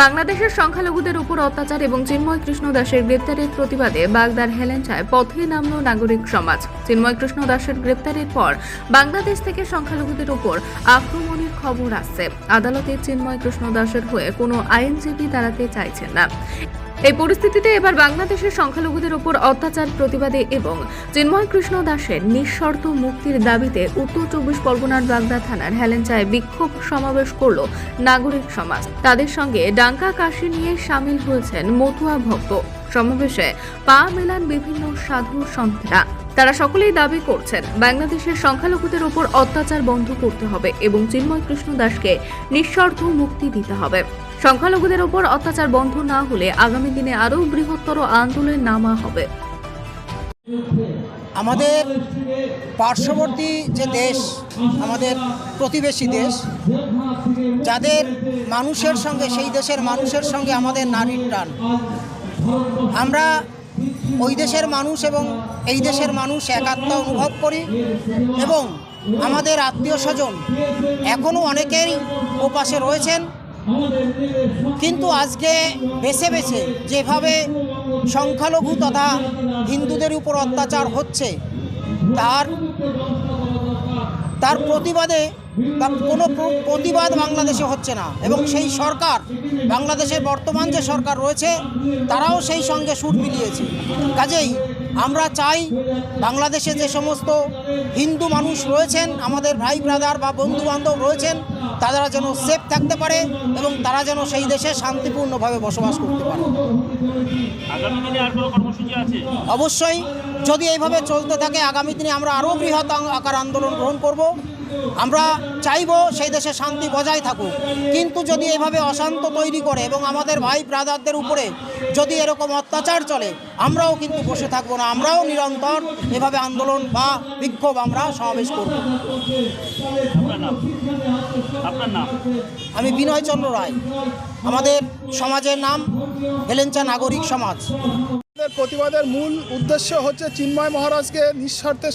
বাংলাদেশের সংখ্যালঘুদের উপর অত্যাচার এবং চিন্ময় কৃষ্ণ দাসের গ্রেপ্তারের প্রতিবাদে বাগদার হেলেঞ্চায় পথে নামল নাগরিক সমাজ। চিন্ময় কৃষ্ণ দাসের গ্রেপ্তারের পর বাংলাদেশ থেকে সংখ্যালঘুদের উপর আক্রমণের খবর আসছে। আদালতে চিন্ময় কৃষ্ণ দাসের হয়ে কোনো আইনজীবী দাঁড়াতে চাইছেন না। এই পরিস্থিতিতে এবার বাংলাদেশের সংখ্যালঘুদের উপর অত্যাচার, প্রতিবাদে এবং চিন্ময় কৃষ্ণ দাসের নিঃশর্ত মুক্তির দাবিতে উত্তর চব্বিশ পরগনার বাগদা থানার হেলেঞ্চায় বিক্ষোভ সমাবেশ করল নাগরিক সমাজ। তাদের সঙ্গে ডাঙ্কা কাশি নিয়ে সামিল হয়েছেন মতুয়া ভক্ত। সমাবেশে পা মেলান বিভিন্ন সাধু সন্থরা তারা সকলেই দাবি করছেন, বাংলাদেশের সংখ্যালঘুদের উপর অত্যাচার বন্ধ করতে হবে এবং চিন্ময় কৃষ্ণ দাসকে নিঃশর্ত মুক্তি দিতে হবে। সংখ্যালঘুদের উপর অত্যাচার বন্ধ না হলে আগামী দিনে আরও বৃহত্তর আন্দোলনে নামা হবে। আমাদের পার্শ্ববর্তী যে দেশ, আমাদের প্রতিবেশী দেশ, যাদের মানুষের সঙ্গে, সেই দেশের মানুষের সঙ্গে আমাদের নারীর টান। আমরা ওই দেশের মানুষ এবং এই দেশের মানুষ একাত্মা অনুভব করি এবং আমাদের আত্মীয় স্বজন এখনও অনেকেই ওপাশে রয়েছেন। কিন্তু আজকে বেছে বেছে যেভাবে সংখ্যালঘু তথা হিন্দুদের উপর অত্যাচার হচ্ছে তার তার প্রতিবাদে বা কোনো প্রতিবাদ বাংলাদেশে হচ্ছে না। এবং সেই সরকার বাংলাদেশের বর্তমান যে সরকার রয়েছে তারাও সেই সঙ্গে সুর মিলিয়েছে। কাজেই আমরা চাই বাংলাদেশে যে সমস্ত হিন্দু মানুষ রয়েছেন আমাদের ভাই ব্রাদার বা বন্ধু বান্ধব রয়েছেন তারা যেন সেফ থাকতে পারে এবং তারা যেন সেই দেশে শান্তিপূর্ণভাবে বসবাস করতে পারে। অবশ্যই যদি এইভাবে চলতে থাকে আগামী দিনে আমরা আরও বৃহৎ আকার আন্দোলন গ্রহণ করব। আমরা চাইব সেই দেশে শান্তি বজায় থাকুক। কিন্তু যদি এইভাবে অশান্ত তৈরি করে এবং আমাদের ভাই ব্রাদারদের উপরে যদি এরকম অত্যাচার চলে আমরাও কিন্তু বসে থাকব না। আমরাও নিরন্তর এভাবে আন্দোলন বা বিক্ষোভ আমরা সমাবেশ করব। আমি বিনয়চন্দ্র রায়। আমাদের সমাজের নাম হেলেঞ্চা নাগরিক সমাজ। প্রতিবাদের মূল উদ্দেশ্য হচ্ছে চিন্ময় মহারাজকে নিঃস্বার্থে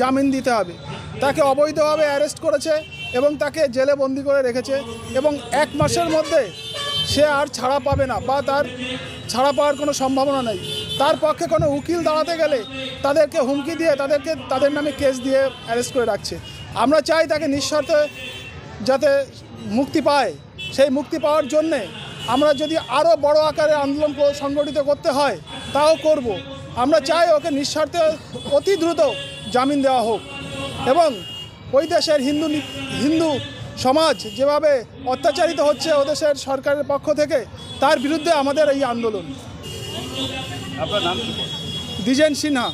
জামিন দিতে হবে। তাকে অবৈধভাবে অ্যারেস্ট করেছে এবং তাকে জেলে বন্দি করে রেখেছে এবং এক মাসের মধ্যে সে আর ছাড়া পাবে না বা তার ছাড়া পাওয়ার কোনো সম্ভাবনা নেই। তার পক্ষে কোনো উকিল দাঁড়াতে গেলে তাদেরকে হুমকি দিয়ে তাদেরকে তাদের নামে কেস দিয়ে অ্যারেস্ট করে রাখছে। আমরা চাই তাকে নিঃস্বার্থে যাতে মুক্তি পায়। সেই মুক্তি পাওয়ার জন্যে আমরা যদি আরও বড় আকারে আন্দোলন সংগঠিত করতে হয় তাও করব। আমরা চাই ওকে নিঃস্বার্থে অতি দ্রুত জামিন দেওয়া হোক। এবং ওই দেশের হিন্দু হিন্দু সমাজ যেভাবে অত্যাচারিত হচ্ছে ও দেশের সরকারের পক্ষ থেকে তার বিরুদ্ধে আমাদের এই আন্দোলন। আপনার নাম দ্বিজেন সিনহা।